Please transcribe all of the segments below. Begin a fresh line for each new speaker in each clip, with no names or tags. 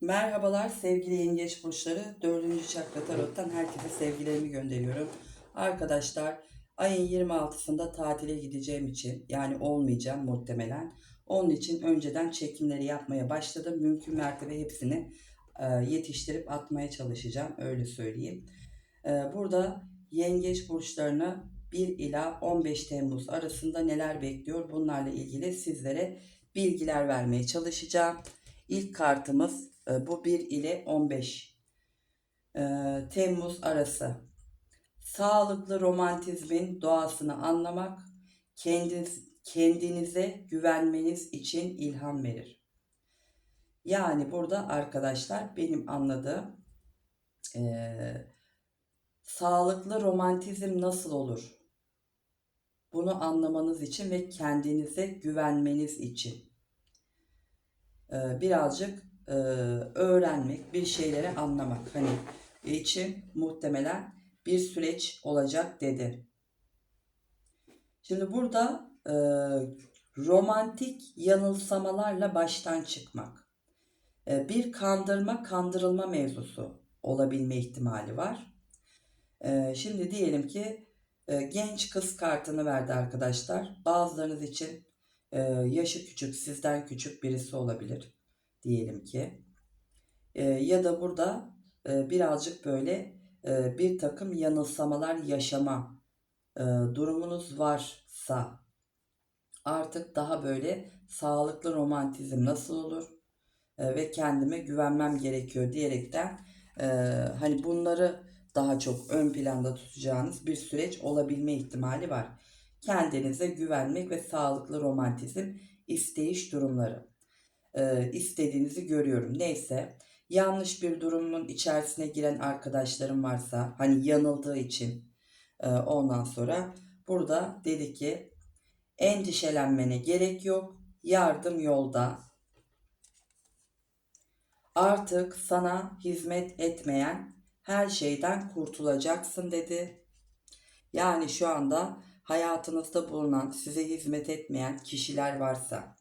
Merhabalar sevgili yengeç burçları. Dördüncü çakra tarottan herkese sevgilerimi gönderiyorum. Arkadaşlar ayın 26'sında tatile gideceğim için yani olmayacağım muhtemelen. Onun için önceden çekimleri yapmaya başladım. Mümkün mertebe hepsini e, yetiştirip atmaya çalışacağım öyle söyleyeyim. E, burada yengeç burçlarını 1 ila 15 Temmuz arasında neler bekliyor bunlarla ilgili sizlere bilgiler vermeye çalışacağım. İlk kartımız bu 1 ile 15 e, Temmuz arası. Sağlıklı romantizmin doğasını anlamak, kendiniz, kendinize güvenmeniz için ilham verir. Yani burada arkadaşlar benim anladığım e, sağlıklı romantizm nasıl olur? Bunu anlamanız için ve kendinize güvenmeniz için e, birazcık e, öğrenmek, bir şeyleri anlamak hani için muhtemelen bir süreç olacak dedi. Şimdi burada e, romantik yanılsamalarla baştan çıkmak. E, bir kandırma, kandırılma mevzusu olabilme ihtimali var. E, şimdi diyelim ki e, genç kız kartını verdi arkadaşlar. Bazılarınız için e, yaşı küçük, sizden küçük birisi olabilir diyelim ki. E, ya da burada e, birazcık böyle e, bir takım yanılsamalar yaşama e, durumunuz varsa artık daha böyle sağlıklı romantizm nasıl olur e, ve kendime güvenmem gerekiyor diyerekten e, hani bunları daha çok ön planda tutacağınız bir süreç olabilme ihtimali var. Kendinize güvenmek ve sağlıklı romantizm isteyiş durumları. E, istediğinizi görüyorum. Neyse yanlış bir durumun içerisine giren arkadaşlarım varsa hani yanıldığı için e, ondan sonra burada dedi ki endişelenmene gerek yok. Yardım yolda. Artık sana hizmet etmeyen her şeyden kurtulacaksın dedi. Yani şu anda hayatınızda bulunan, size hizmet etmeyen kişiler varsa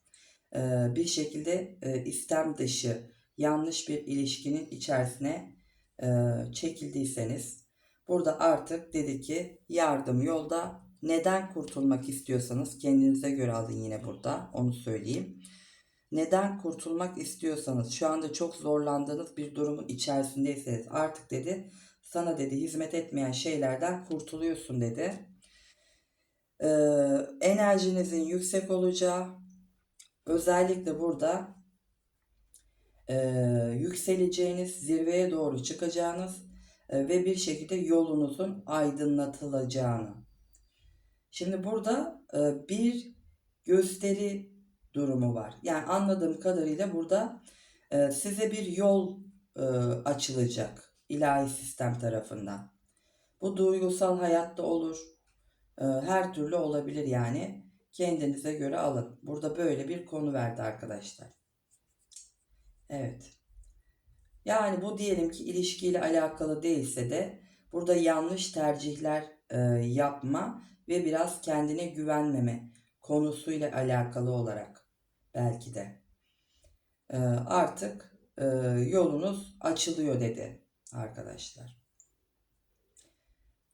bir şekilde e, istem dışı yanlış bir ilişkinin içerisine e, çekildiyseniz burada artık dedi ki yardım yolda neden kurtulmak istiyorsanız kendinize göre alın yine burada onu söyleyeyim. Neden kurtulmak istiyorsanız şu anda çok zorlandığınız bir durumun içerisindeyseniz artık dedi sana dedi hizmet etmeyen şeylerden kurtuluyorsun dedi. Ee, enerjinizin yüksek olacağı özellikle burada e, yükseleceğiniz zirveye doğru çıkacağınız e, ve bir şekilde yolunuzun aydınlatılacağını. Şimdi burada e, bir gösteri durumu var. Yani anladığım kadarıyla burada e, size bir yol e, açılacak ilahi sistem tarafından. Bu duygusal hayatta olur. E, her türlü olabilir yani. Kendinize göre alın. Burada böyle bir konu verdi arkadaşlar. Evet. Yani bu diyelim ki ilişkiyle alakalı değilse de burada yanlış tercihler e, yapma ve biraz kendine güvenmeme konusuyla alakalı olarak belki de e, artık e, yolunuz açılıyor dedi arkadaşlar.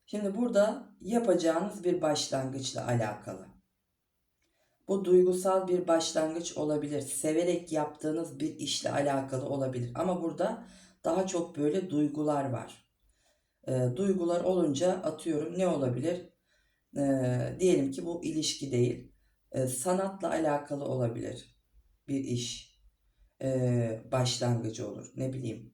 Şimdi burada yapacağınız bir başlangıçla alakalı. Bu duygusal bir başlangıç olabilir. Severek yaptığınız bir işle alakalı olabilir. Ama burada daha çok böyle duygular var. E, duygular olunca atıyorum ne olabilir? E, diyelim ki bu ilişki değil. E, sanatla alakalı olabilir bir iş. E, başlangıcı olur. Ne bileyim.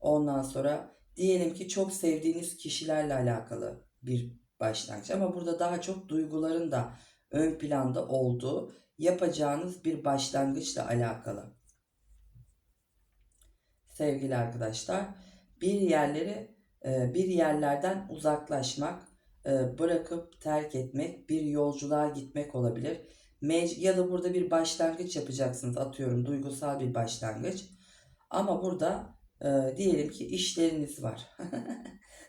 Ondan sonra diyelim ki çok sevdiğiniz kişilerle alakalı bir başlangıç. Ama burada daha çok duyguların da ön planda olduğu yapacağınız bir başlangıçla alakalı. Sevgili arkadaşlar, bir yerleri e, bir yerlerden uzaklaşmak, e, bırakıp terk etmek, bir yolculuğa gitmek olabilir. Ya da burada bir başlangıç yapacaksınız atıyorum duygusal bir başlangıç. Ama burada e, diyelim ki işleriniz var.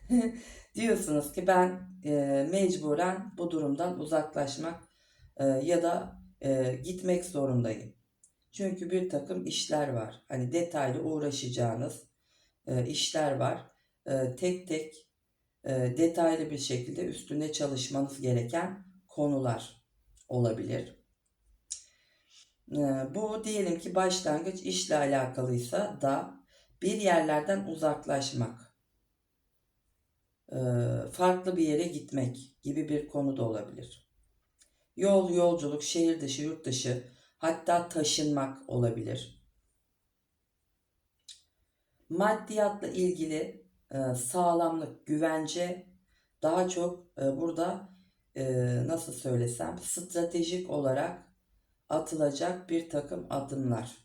Diyorsunuz ki ben mecburen bu durumdan uzaklaşmak e, ya da e, gitmek zorundayım. Çünkü bir takım işler var. Hani detaylı uğraşacağınız e, işler var. E, tek tek e, detaylı bir şekilde üstünde çalışmanız gereken konular olabilir. E, bu diyelim ki başlangıç işle alakalıysa da bir yerlerden uzaklaşmak, e, farklı bir yere gitmek gibi bir konu da olabilir. Yol, yolculuk, şehir dışı, yurt dışı, hatta taşınmak olabilir. Maddiyatla ilgili e, sağlamlık, güvence daha çok e, burada e, nasıl söylesem stratejik olarak atılacak bir takım adımlar.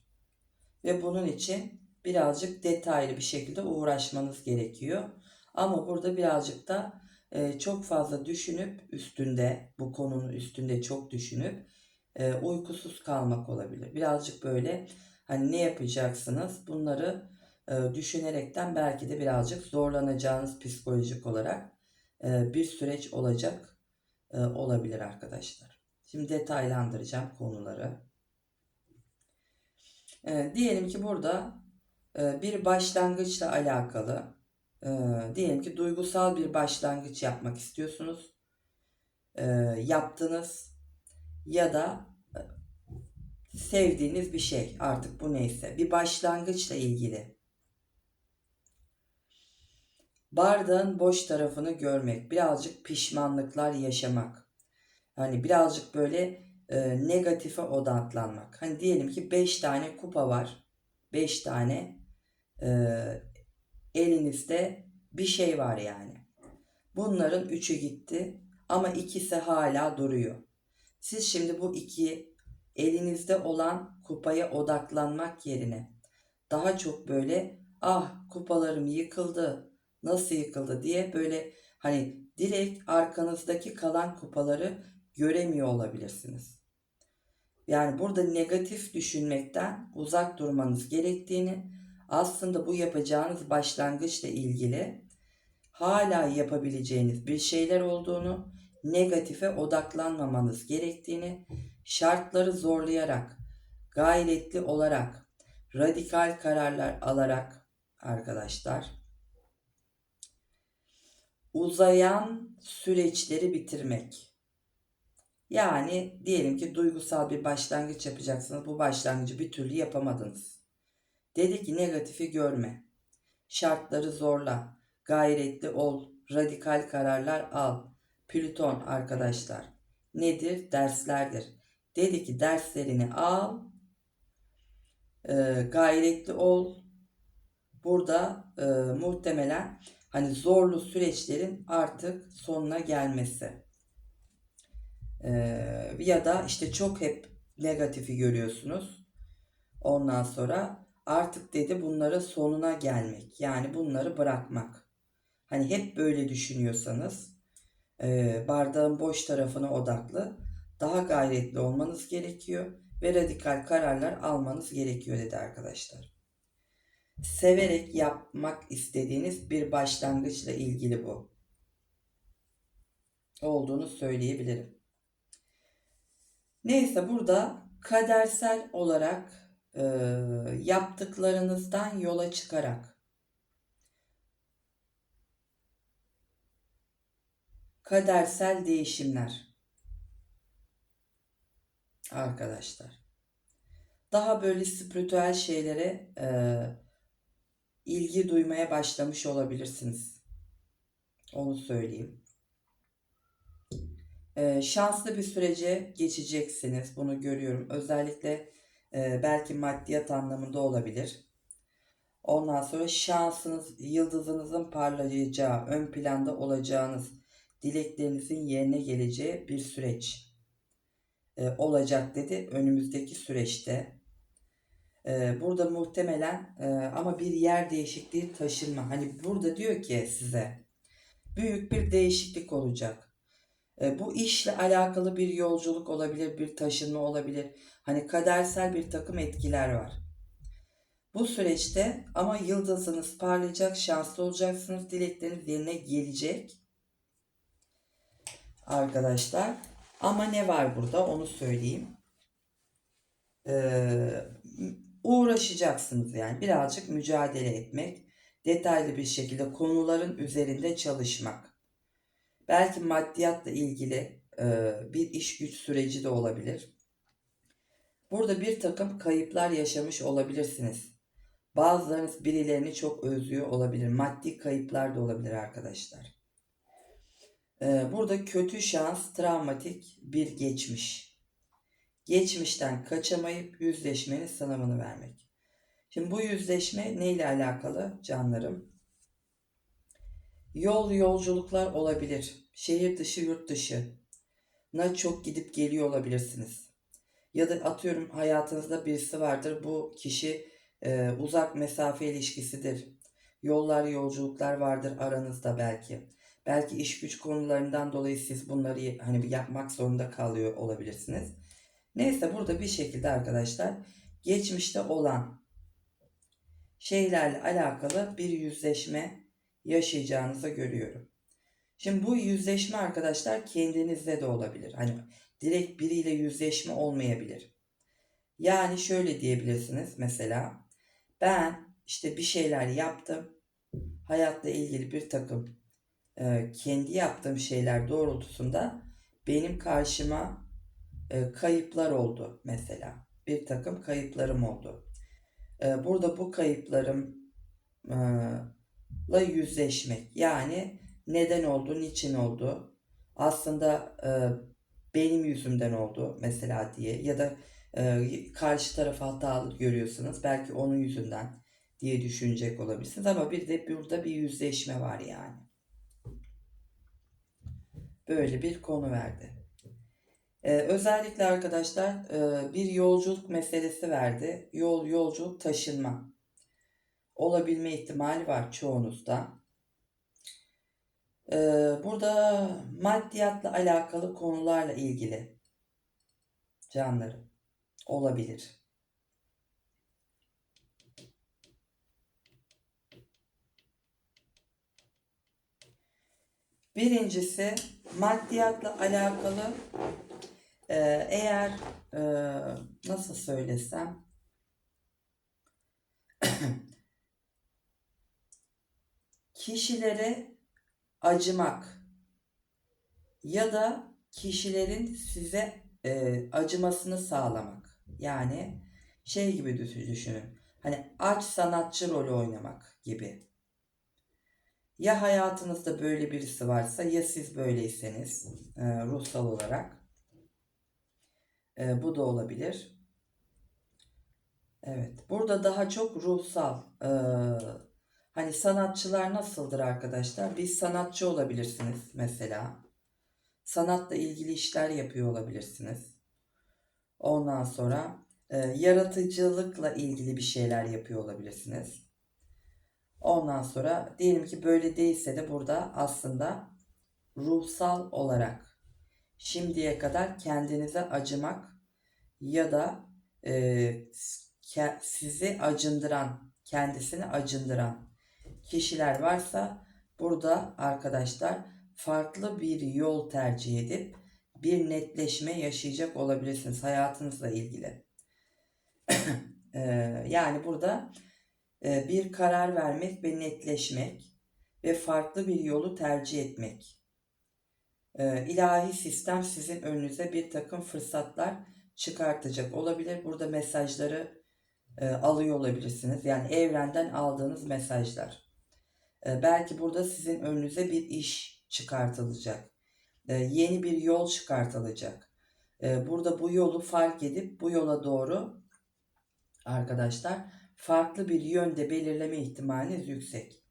Ve bunun için birazcık detaylı bir şekilde uğraşmanız gerekiyor. Ama burada birazcık da e, çok fazla düşünüp üstünde, bu konunun üstünde çok düşünüp e, uykusuz kalmak olabilir. Birazcık böyle hani ne yapacaksınız bunları e, düşünerekten belki de birazcık zorlanacağınız psikolojik olarak e, bir süreç olacak e, olabilir arkadaşlar. Şimdi detaylandıracağım konuları. E, diyelim ki burada e, bir başlangıçla alakalı e, diyelim ki duygusal bir başlangıç yapmak istiyorsunuz. E, yaptınız ya da e, sevdiğiniz bir şey artık bu neyse bir başlangıçla ilgili. Bardağın boş tarafını görmek, birazcık pişmanlıklar yaşamak. Hani birazcık böyle e, negatife odaklanmak. Hani diyelim ki 5 tane kupa var. 5 tane e, elinizde bir şey var yani. Bunların üçü gitti ama ikisi hala duruyor. Siz şimdi bu iki elinizde olan kupaya odaklanmak yerine daha çok böyle ah kupalarım yıkıldı nasıl yıkıldı diye böyle hani direkt arkanızdaki kalan kupaları göremiyor olabilirsiniz. Yani burada negatif düşünmekten uzak durmanız gerektiğini aslında bu yapacağınız başlangıçla ilgili hala yapabileceğiniz bir şeyler olduğunu, negatife odaklanmamanız gerektiğini, şartları zorlayarak, gayretli olarak, radikal kararlar alarak arkadaşlar uzayan süreçleri bitirmek. Yani diyelim ki duygusal bir başlangıç yapacaksınız. Bu başlangıcı bir türlü yapamadınız. Dedi ki negatifi görme. Şartları zorla. Gayretli ol. Radikal kararlar al. Plüton arkadaşlar. Nedir? Derslerdir. Dedi ki derslerini al. E, gayretli ol. Burada e, muhtemelen hani zorlu süreçlerin artık sonuna gelmesi. E, ya da işte çok hep negatifi görüyorsunuz. Ondan sonra artık dedi bunlara sonuna gelmek. Yani bunları bırakmak. Hani hep böyle düşünüyorsanız e, bardağın boş tarafına odaklı daha gayretli olmanız gerekiyor ve radikal kararlar almanız gerekiyor dedi arkadaşlar. Severek yapmak istediğiniz bir başlangıçla ilgili bu. Olduğunu söyleyebilirim. Neyse burada kadersel olarak e, yaptıklarınızdan yola çıkarak kadersel değişimler arkadaşlar. Daha böyle spiritüel şeylere e, ilgi duymaya başlamış olabilirsiniz. Onu söyleyeyim. E, şanslı bir sürece geçeceksiniz. Bunu görüyorum. Özellikle e, belki maddiyat anlamında olabilir. Ondan sonra şansınız, yıldızınızın parlayacağı, ön planda olacağınız, dileklerinizin yerine geleceği bir süreç e, olacak dedi önümüzdeki süreçte. E, burada muhtemelen e, ama bir yer değişikliği taşınma. Hani burada diyor ki size büyük bir değişiklik olacak. E, bu işle alakalı bir yolculuk olabilir, bir taşınma olabilir. Hani kadersel bir takım etkiler var. Bu süreçte ama yıldızınız parlayacak, şanslı olacaksınız, dilekleriniz yerine gelecek. Arkadaşlar. Ama ne var burada onu söyleyeyim. Ee, uğraşacaksınız yani birazcık mücadele etmek, detaylı bir şekilde konuların üzerinde çalışmak. Belki maddiyatla ilgili e, bir iş güç süreci de olabilir. Burada bir takım kayıplar yaşamış olabilirsiniz. Bazılarınız birilerini çok özlüyor olabilir. Maddi kayıplar da olabilir arkadaşlar. Ee, burada kötü şans, travmatik bir geçmiş. Geçmişten kaçamayıp yüzleşmenin sınavını vermek. Şimdi bu yüzleşme neyle alakalı canlarım? Yol yolculuklar olabilir. Şehir dışı, yurt dışı. Na çok gidip geliyor olabilirsiniz. Ya da atıyorum hayatınızda birisi vardır. Bu kişi e, uzak mesafe ilişkisidir. Yollar, yolculuklar vardır aranızda belki. Belki iş güç konularından dolayı siz bunları hani yapmak zorunda kalıyor olabilirsiniz. Neyse burada bir şekilde arkadaşlar geçmişte olan şeylerle alakalı bir yüzleşme yaşayacağınızı görüyorum. Şimdi bu yüzleşme arkadaşlar kendinizde de olabilir. Hani direkt biriyle yüzleşme olmayabilir. Yani şöyle diyebilirsiniz mesela ben işte bir şeyler yaptım. Hayatla ilgili bir takım e, kendi yaptığım şeyler doğrultusunda benim karşıma e, kayıplar oldu mesela. Bir takım kayıplarım oldu. E, burada bu kayıplarımla yüzleşmek. Yani neden oldu, niçin oldu? Aslında benim yüzümden oldu mesela diye ya da karşı tarafı hatalı görüyorsunuz. Belki onun yüzünden diye düşünecek olabilirsiniz ama bir de burada bir yüzleşme var yani. Böyle bir konu verdi. Ee, özellikle arkadaşlar e, bir yolculuk meselesi verdi. Yol, yolculuk, taşınma. Olabilme ihtimali var çoğunuzda. Ee, burada maddiyatla alakalı konularla ilgili canlarım olabilir. Birincisi maddiyatla alakalı e, eğer e, nasıl söylesem kişilere acımak ya da kişilerin size e, acımasını sağlamak. Yani şey gibi düşünün. Hani aç sanatçı rolü oynamak gibi. Ya hayatınızda böyle birisi varsa ya siz böyleyseniz e, ruhsal olarak. E, bu da olabilir. Evet. Burada daha çok ruhsal. E, hani sanatçılar nasıldır arkadaşlar? Biz sanatçı olabilirsiniz mesela. Sanatla ilgili işler yapıyor olabilirsiniz. Ondan sonra e, yaratıcılıkla ilgili bir şeyler yapıyor olabilirsiniz. Ondan sonra diyelim ki böyle değilse de burada aslında ruhsal olarak şimdiye kadar kendinize acımak ya da e, sizi acındıran, kendisini acındıran kişiler varsa burada arkadaşlar farklı bir yol tercih edip bir netleşme yaşayacak olabilirsiniz hayatınızla ilgili. e, yani burada ee, bir karar vermek ve netleşmek ve farklı bir yolu tercih etmek. Ee, ilahi sistem sizin önünüze bir takım fırsatlar çıkartacak olabilir. Burada mesajları e, alıyor olabilirsiniz. Yani evrenden aldığınız mesajlar. Ee, belki burada sizin önünüze bir iş çıkartılacak. Yeni bir yol çıkartılacak. Burada bu yolu fark edip bu yola doğru arkadaşlar farklı bir yönde belirleme ihtimaliniz yüksek.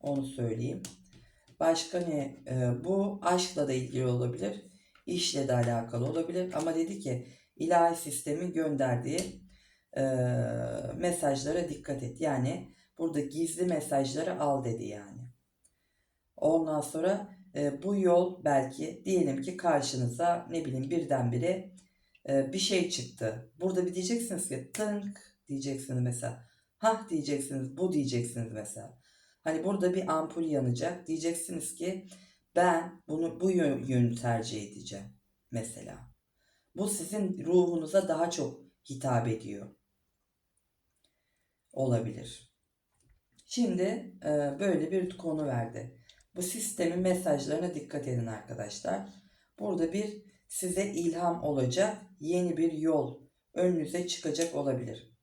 Onu söyleyeyim. Başka ne? Ee, bu aşkla da ilgili olabilir. işle de alakalı olabilir. Ama dedi ki ilahi sistemin gönderdiği e, mesajlara dikkat et. Yani burada gizli mesajları al dedi yani. Ondan sonra e, bu yol belki diyelim ki karşınıza ne bileyim birdenbire e, bir şey çıktı. Burada bir diyeceksiniz ki tınk diyeceksiniz mesela. Hah diyeceksiniz, bu diyeceksiniz mesela. Hani burada bir ampul yanacak. Diyeceksiniz ki ben bunu bu yönü tercih edeceğim mesela. Bu sizin ruhunuza daha çok hitap ediyor. olabilir. Şimdi e, böyle bir konu verdi. Bu sistemin mesajlarına dikkat edin arkadaşlar. Burada bir size ilham olacak yeni bir yol önünüze çıkacak olabilir.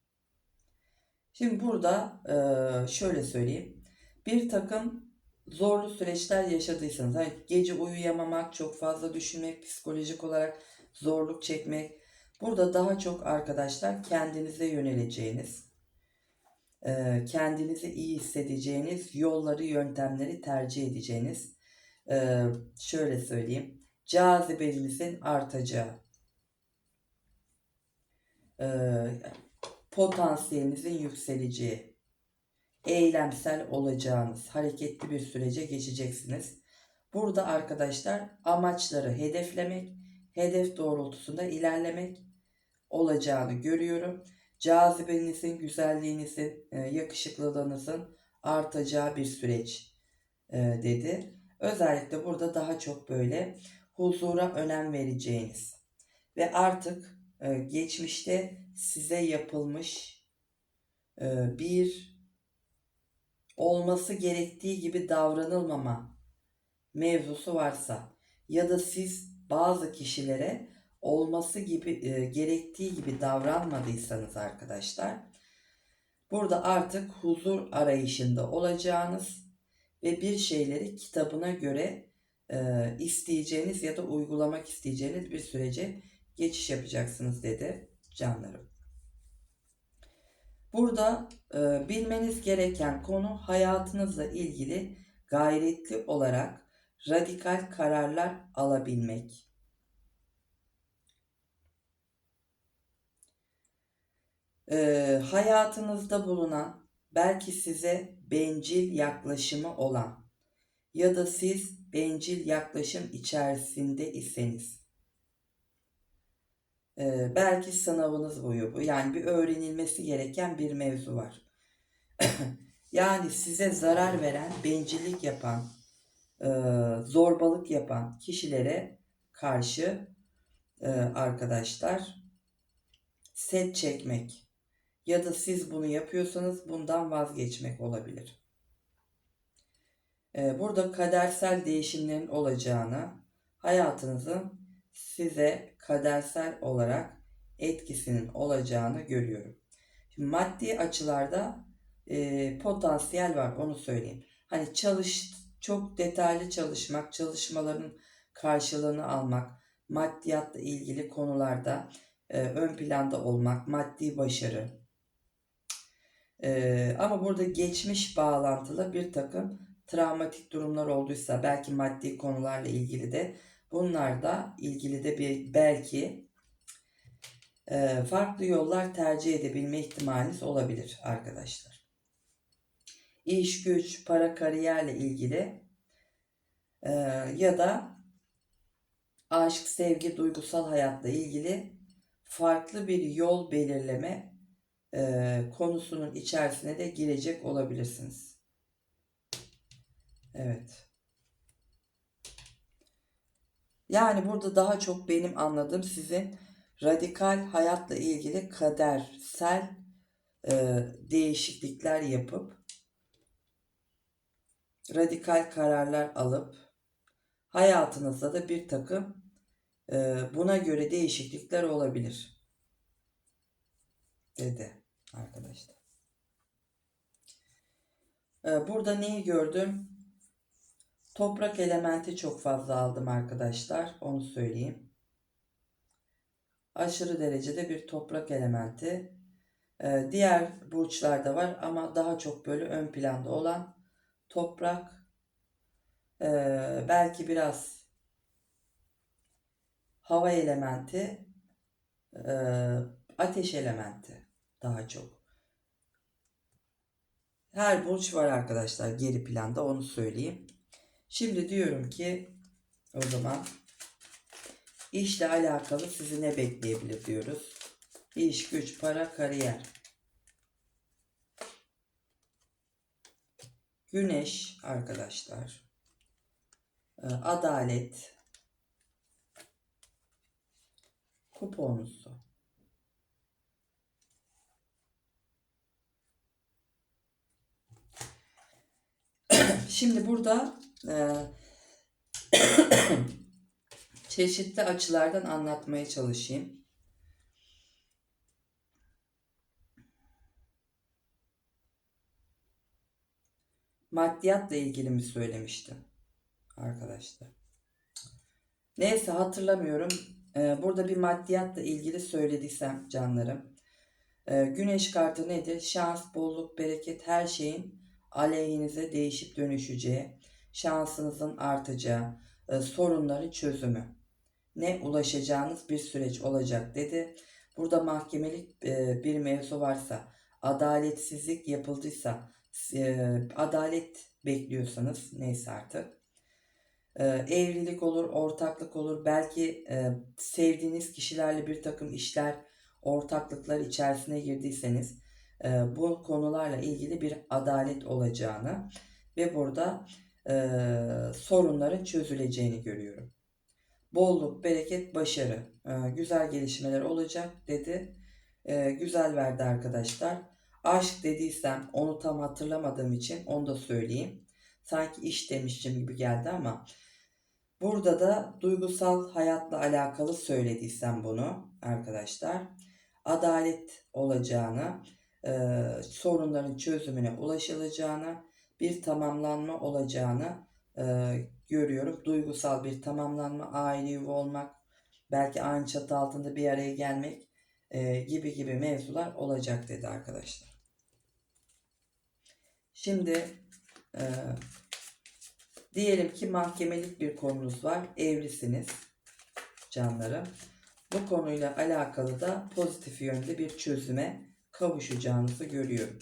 Şimdi burada e, şöyle söyleyeyim. Bir takım zorlu süreçler yaşadıysanız, hani gece uyuyamamak, çok fazla düşünmek, psikolojik olarak zorluk çekmek. Burada daha çok arkadaşlar kendinize yöneleceğiniz, kendinizi iyi hissedeceğiniz yolları, yöntemleri tercih edeceğiniz, e, şöyle söyleyeyim, cazibenizin artacağı, e, potansiyelinizin yükseleceği, eylemsel olacağınız, hareketli bir sürece geçeceksiniz. Burada arkadaşlar amaçları hedeflemek, hedef doğrultusunda ilerlemek olacağını görüyorum. Cazibenizin, güzelliğinizin, e, yakışıklılığınızın artacağı bir süreç e, dedi. Özellikle burada daha çok böyle huzura önem vereceğiniz ve artık e, geçmişte size yapılmış bir olması gerektiği gibi davranılmama mevzusu varsa ya da siz bazı kişilere olması gibi e, gerektiği gibi davranmadıysanız arkadaşlar burada artık huzur arayışında olacağınız ve bir şeyleri kitabına göre e, isteyeceğiniz ya da uygulamak isteyeceğiniz bir sürece geçiş yapacaksınız dedi canlarım. Burada e, bilmeniz gereken konu hayatınızla ilgili gayretli olarak radikal kararlar alabilmek. E, hayatınızda bulunan belki size bencil yaklaşımı olan ya da siz bencil yaklaşım içerisinde iseniz ee, belki sınavınız boyu bu. Yani bir öğrenilmesi gereken bir mevzu var. yani size zarar veren, bencillik yapan, e, zorbalık yapan kişilere karşı e, arkadaşlar set çekmek ya da siz bunu yapıyorsanız bundan vazgeçmek olabilir. E, burada kadersel değişimlerin olacağını, hayatınızın size kadersel olarak etkisinin olacağını görüyorum. Şimdi maddi açılarda e, potansiyel var onu söyleyeyim. Hani çalış çok detaylı çalışmak, çalışmaların karşılığını almak, maddiyatla ilgili konularda e, ön planda olmak, maddi başarı. Ama burada geçmiş bağlantılı bir takım travmatik durumlar olduysa belki maddi konularla ilgili de Bunlarla ilgili de bir belki e, farklı yollar tercih edebilme ihtimaliniz olabilir arkadaşlar. İş, güç, para, kariyerle ilgili e, ya da aşk, sevgi, duygusal hayatla ilgili farklı bir yol belirleme e, konusunun içerisine de girecek olabilirsiniz. Evet. Yani burada daha çok benim anladığım sizin radikal hayatla ilgili kadersel e, değişiklikler yapıp radikal kararlar alıp hayatınızda da bir takım e, buna göre değişiklikler olabilir dedi arkadaşlar. E, burada neyi gördüm? Toprak elementi çok fazla aldım arkadaşlar. Onu söyleyeyim. Aşırı derecede bir toprak elementi. Ee, diğer burçlarda var ama daha çok böyle ön planda olan toprak. Ee, belki biraz hava elementi. Ateş elementi daha çok. Her burç var arkadaşlar geri planda onu söyleyeyim. Şimdi diyorum ki o zaman işle alakalı sizi ne bekleyebilir diyoruz. İş, güç, para, kariyer. Güneş arkadaşlar. Ee, adalet. Kuponusu. Şimdi burada e, çeşitli açılardan anlatmaya çalışayım. Maddiyatla ilgili mi söylemiştim arkadaşlar? Neyse hatırlamıyorum. Ee, burada bir maddiyatla ilgili söylediysem canlarım. Ee, güneş kartı nedir? Şans, bolluk, bereket her şeyin aleyhinize değişip dönüşeceği, şansınızın artacağı, e, sorunların çözümü. Ne ulaşacağınız bir süreç olacak dedi. Burada mahkemelik e, bir mevzu varsa, adaletsizlik yapıldıysa, e, adalet bekliyorsanız neyse artık e, evlilik olur, ortaklık olur. Belki sevdiğiniz kişilerle bir takım işler, ortaklıklar içerisine girdiyseniz e, bu konularla ilgili bir adalet olacağını ve burada e, sorunların çözüleceğini görüyorum. Bolluk, bereket, başarı, e, güzel gelişmeler olacak dedi. Güzel verdi arkadaşlar. Aşk dediysem onu tam hatırlamadığım için onu da söyleyeyim. Sanki iş demiştim gibi geldi ama burada da duygusal hayatla alakalı söylediysem bunu arkadaşlar. Adalet olacağını, e, sorunların çözümüne ulaşılacağını, bir tamamlanma olacağını e, görüyorum. Duygusal bir tamamlanma, aile yuva olmak, belki aynı çatı altında bir araya gelmek e, gibi gibi mevzular olacak dedi arkadaşlar. Şimdi e, diyelim ki mahkemelik bir konunuz var, evlisiniz canlarım. Bu konuyla alakalı da pozitif yönde bir çözüme kavuşacağınızı görüyorum.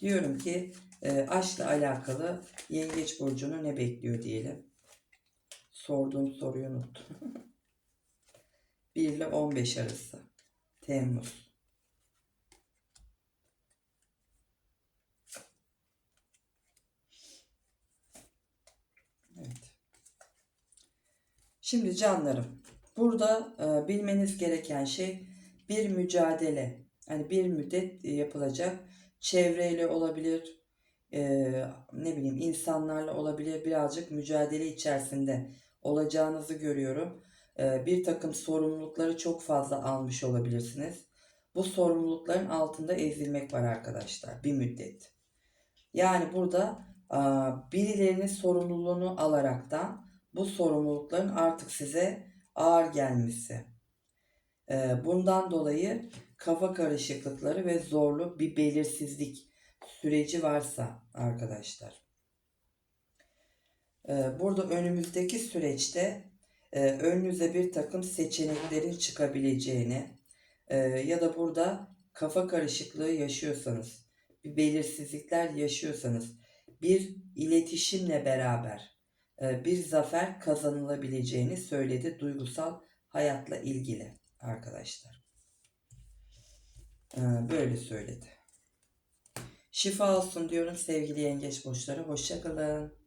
Diyorum ki e, aşkla alakalı yengeç burcunu ne bekliyor diyelim. Sorduğum soruyu unuttum. 1 ile 15 arası. Temmuz. Evet. Şimdi canlarım, burada e, bilmeniz gereken şey bir mücadele. Yani bir müddet yapılacak. Çevreyle olabilir, e, ne bileyim insanlarla olabilir. Birazcık mücadele içerisinde olacağınızı görüyorum. E, bir takım sorumlulukları çok fazla almış olabilirsiniz. Bu sorumlulukların altında ezilmek var arkadaşlar bir müddet. Yani burada e, birilerinin sorumluluğunu alaraktan bu sorumlulukların artık size ağır gelmesi. E, bundan dolayı kafa karışıklıkları ve zorlu bir belirsizlik süreci varsa arkadaşlar. E, burada önümüzdeki süreçte e, önünüze bir takım seçeneklerin çıkabileceğini e, ya da burada kafa karışıklığı yaşıyorsanız, bir belirsizlikler yaşıyorsanız bir iletişimle beraber e, bir zafer kazanılabileceğini söyledi duygusal hayatla ilgili arkadaşlar. E, böyle söyledi. Şifa olsun diyorum sevgili yengeç burçları. Hoşçakalın.